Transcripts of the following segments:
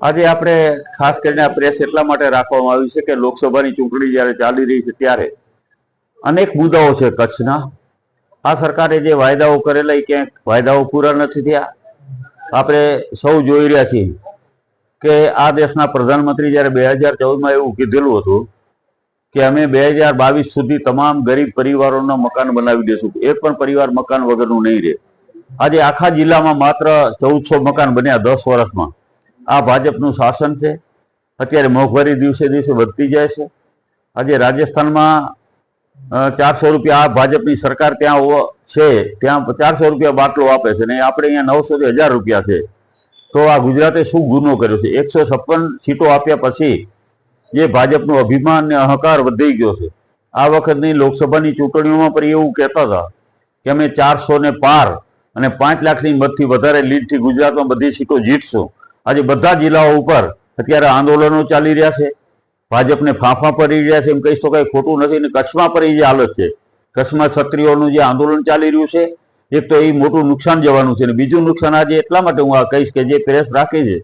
આજે આપણે ખાસ કરીને આ પ્રેસ એટલા માટે રાખવામાં આવી છે કે લોકસભાની ચૂંટણી જ્યારે ચાલી રહી છે ત્યારે અનેક મુદ્દાઓ છે કચ્છના. આ સરકારે જે વાયદાઓ કરેલા એ ક્યાંક વાયદાઓ પૂરા નથી થયા. આપણે સૌ જોઈ રહ્યા છીએ કે આ દેશના પ્રધાનમંત્રી જ્યારે બે હજાર ચૌદમાં એવું કીધેલું હતું કે અમે બે હજાર બાવીસ સુધી તમામ ગરીબ પરિવારોના મકાન બનાવી દઈશું એક પણ પરિવાર મકાન વગરનું નહીં રહે. આજે આખા જિલ્લામાં માત્ર ચૌદસો મકાન બન્યા દસ વર્ષમાં. આ ભાજપનું શાસન છે. અત્યારે મોંઘવારી દિવસે દિવસે વધતી જાય છે. આજે રાજસ્થાનમાં ચારસો રૂપિયા આ ભાજપની સરકાર ત્યાં છે. ત્યાં ચારસો રૂપિયા બાટલો આપે છે ને આપણે અહીંયા નવસોથી હજાર રૂપિયા છે. તો આ ગુજરાતે શું ગુનો કર્યો છે? એકસો છપ્પન સીટો આપ્યા પછી જે ભાજપનું અભિમાન ને અહંકાર વધી ગયો છે. આ વખતની લોકસભાની ચૂંટણીઓમાં પણ એવું કહેતા હતા કે અમે ચારસો ને પાર અને પાંચ લાખની મતથી વધારે લીડથી ગુજરાતમાં બધી સીટો જીતશું. આજે બધા જિલ્લાઓ ઉપર અત્યારે આંદોલનો ચાલી રહ્યા છે. ભાજપને ફાંફા પડી રહ્યા છે. એમ કહીશ તો કંઈ ખોટું નથી. ને કચ્છમાં પણ એ જે હાલત છે. કચ્છમાં ક્ષત્રિયોનું જે આંદોલન ચાલી રહ્યું છે, એક તો એ મોટું નુકસાન જવાનું છે. અને બીજું નુકસાન આજે એટલા માટે હું આ કહીશ કે જે પ્રેસ રાખે છે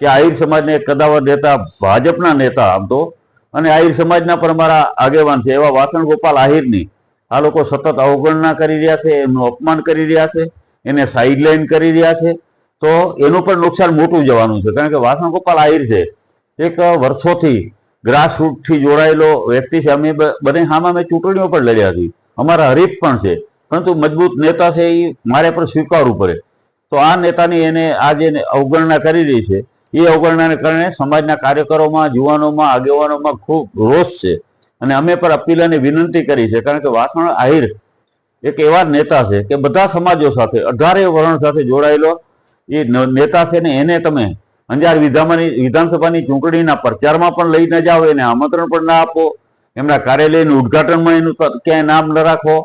કે આહિર સમાજને કદાવર દેતા ભાજપના નેતા આમ તો, અને આહિર સમાજના પણ અમારા આગેવાન છે. એવા વાસણ ગોપાલ આહિરની આ લોકો સતત અવગણના કરી રહ્યા છે. એમનું અપમાન કરી રહ્યા છે. એને સાઇડલાઇન કરી રહ્યા છે. તો એનું પણ નુકસાન મોટું જવાનું છે. કારણ કે વાસણ ગોપાલ આહિર છે. એક વર્ષોથી ગ્રાસરૂટથી જોડાયેલો વ્યક્તિ છે. અમે બને હામાં અમે ચૂંટણીઓ પણ લડ્યા હતી અમારા હરીફ પણ છે. પરંતુ મજબૂત નેતા છે એ મારે પણ સ્વીકારવું પડે. તો આ નેતાની એને આ જે અવગણના કરી રહી છે. એ અવગણનાને કારણે સમાજના કાર્યકરોમાં, યુવાનોમાં, આગેવાનોમાં ખૂબ રોષ છે. અને અમે પણ અપીલ અને વિનંતી કરી છે. કારણ કે વાસણ આહિર એક એવા નેતા છે કે બધા સમાજો સાથે, અઢારે વર્ણ સાથે જોડાયેલો એ નેતા છે ને, એને તમે અંજાર વિધામાની વિધાનસભાની ચૂંટણીના પ્રચારમાં પણ લઈ ન જાઓ, એને આમંત્રણ પણ ના આપો. એમના કાર્યાલયનું ઉદઘાટનમાં એનું ક્યાંય નામ ન રાખો.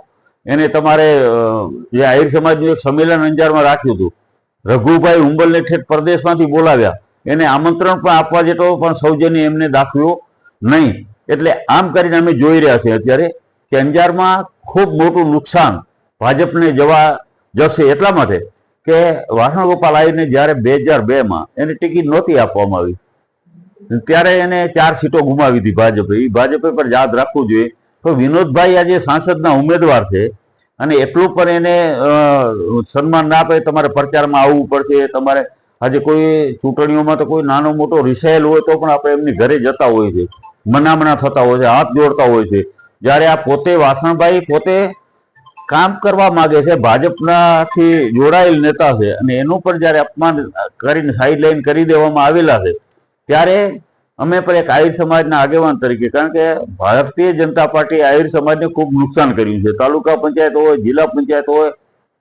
એને તમારે જે આહિર સમાજનું એક સંમેલન અંજારમાં રાખ્યું હતું. રઘુભાઈ ઉંબલને ઠેઠ પ્રદેશમાંથી બોલાવ્યા. એને આમંત્રણ પણ આપવા જેટલો, પણ સૌજન્ય એમને દાખવ્યો નહીં. એટલે આમ કરીને અમે જોઈ રહ્યા છીએ અત્યારે કે અંજારમાં ખૂબ મોટું નુકસાન ભાજપને જવા જશે એટલા માટે કે વાસણગોપાલ આવીને જ્યારે બે હજાર બેમાં એને ટિકિટ નહોતી આપવામાં આવી. ત્યારે એને ચાર સીટો ગુમાવી હતી ભાજપે. એ ભાજપે પર યાદ રાખવું જોઈએ. તો વિનોદભાઈ આજે સાંસદના ઉમેદવાર છે અને એટલું પણ એને સન્માન ના આપે, તમારે પ્રચારમાં આવવું પડશે, તમારે આજે કોઈ ચૂંટણીઓમાં તો કોઈ નાનો મોટો રિસાયેલ હોય તો પણ આપણે એમની ઘરે જતા હોય છે. મનામણા થતા હોય છે, હાથ જોડતા હોય છે. જ્યારે આ પોતે વાસણભાઈ પોતે કામ કરવા માંગે છે, ભાજપનાથી જોડાયેલ નેતા છે અને એનું પણ જ્યારે અપમાન કરીને સાઇડલાઇન કરી દેવામાં આવેલા છે, ત્યારે અમે પણ એક આહિર સમાજના આગેવાન તરીકે, કારણ કે ભારતીય જનતા પાર્ટી આહિર સમાજને ખૂબ નુકસાન કર્યું છે. તાલુકા પંચાયત હોય, જિલ્લા પંચાયત હોય,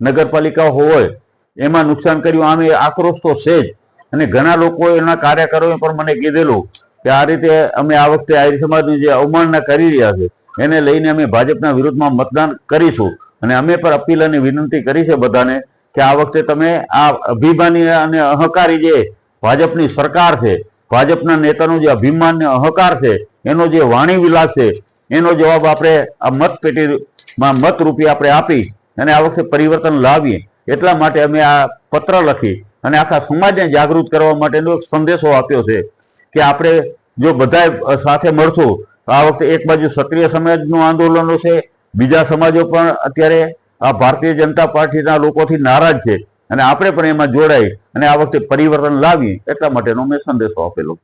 નગરપાલિકા હોય, એમાં નુકસાન કર્યું. આમ એ આક્રોશ તો છે જ. અને ઘણા લોકો એના કાર્યકરોએ પણ મને કીધેલું કે આ રીતે અમે આ વખતે આહિર સમાજની જે અવમાનના કરી રહ્યા છે, એને લઈને અમે ભાજપના વિરુદ્ધમાં મતદાન કરીશું. અને અમે પણ અપીલ અને વિનંતી કરી છે બધાને કે આ વખતે તમે આ અભિમાની અને અહંકારી જે ભાજપની સરકાર છે, ભાજપના નેતાનું જે અભિમાન અહંકાર છે, એનો જે વાણી વિલાસ છે, એનો જવાબ આપણે આ મત પેટીમાં મત રૂપી આપણે આપી અને આ વખતે પરિવર્તન લાવીએ. એટલા માટે અમે આ પત્ર લખી અને આખા સમાજને જાગૃત કરવા માટેનો એક સંદેશો આપ્યો છે કે આપણે જો બધા સાથે મળશું આ વખતે એક બાજુ ક્ષત્રિય સમાજનું આંદોલનો છે બીજા સમાજો પણ અત્યારે આ ભારતીય જનતા પાર્ટીના લોકોથી નારાજ છે અને આપણે પણ એમાં જોડાઈ અને આ વખતે પરિવર્તન લાવી એટલા માટેનો મેં સંદેશો આપેલો.